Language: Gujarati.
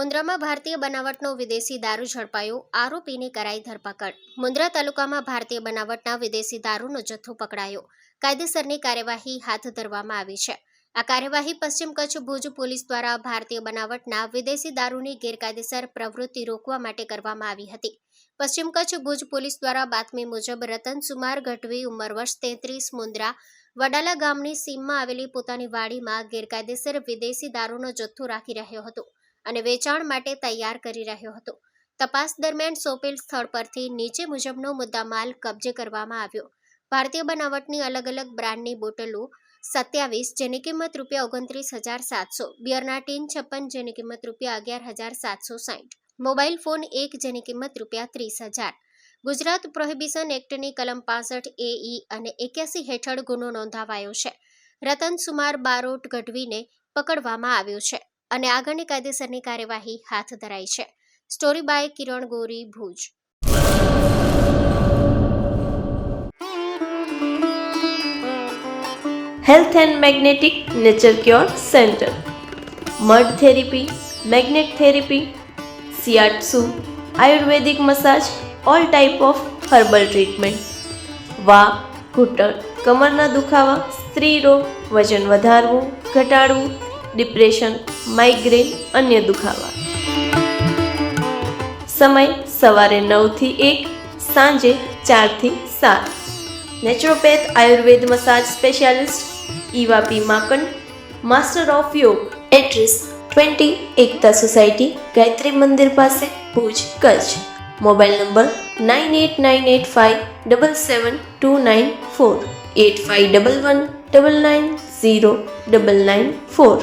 મુન્દ્રામાં ભારતીય બનાવટનો વિદેશી દારૂ ઝડપાયો. આરોપીની કરાઈ ધરપકડ. મુન્દ્રા તાલુકામાં ભારતીય બનાવટના વિદેશી દારૂનો જથ્થો પકડાયો. કાયદેસરની કાર્યવાહી હાથ ધરવામાં આવી છે. આ કાર્યવાહી પશ્ચિમ કચ્છ ભુજ પોલીસ દ્વારા ભારતીય બનાવટના વિદેશી દારૂની ગેરકાયદેસર પ્રવૃત્તિ રોકવા માટે કરવામાં આવી હતી. પશ્ચિમ કચ્છ ભુજ પોલીસ દ્વારા બાતમી મુજબ રતન સુમાર ગઢવી ઉંમર વર્ષ તેત્રીસ, મુન્દ્રા વડાલા ગામની સીમમાં આવેલી પોતાની વાડીમાં ગેરકાયદેસર વિદેશી દારૂનો જથ્થો રાખી રહ્યો હતો. અને વેચાણ માટે તૈયાર કરી રહ્યો હતો. તપાસ દરમિયાન સોંપેલ સ્થળ પરથી નીચે મુજબનો મુદ્દામાલ કબજે કરવામાં આવ્યો. ભારતીય બનાવટની અલગ અલગ બ્રાન્ડની બોટલો સત્યાવીસ, જેની કિંમત રૂપિયા ઓગણત્રીસ હજાર સાતસો બિયરના ટીન છપ્પન, જેની કિંમત રૂપિયા અગિયાર હજાર સાતસો સાહીઠ મોબાઈલ ફોન એક, જેની કિંમત રૂપિયા ત્રીસ હજાર. ગુજરાત પ્રોહિબિશન એક્ટની કલમ પાસઠ, એઈ અને એક્યાસી હેઠળ ગુનો નોંધાવાયો છે. રતન સુમાર બારોટ ગઢવીને પકડવામાં આવ્યો છે. અને આગળની કાયદેસરની કાર્યવાહી હાથ ધરાઈ છે. Story by Kiran Gori, Bhuj. Health and magnetic nature cure centre mud therapy magnet therapy shiatsu Ayurvedic massage all type of herbal treatment વા ઘૂંટણ કમરના દુખાવા સ્ત્રી રોગ વજન વધારવું ઘટાડવું ડિપ્રેશન માઇગ્રેન અન્ય દુખાવા સમય સવારે નવથી એક સાંજે ચારથી સાત naturopath Ayurveda massage specialist Eva P Makan master of yoga address twenty Ekta society Gayatri Mandir પાસે Bhuj Kutch mobile number nine eight nine eight five double seven two nine four eight five double one double nine zero double nine four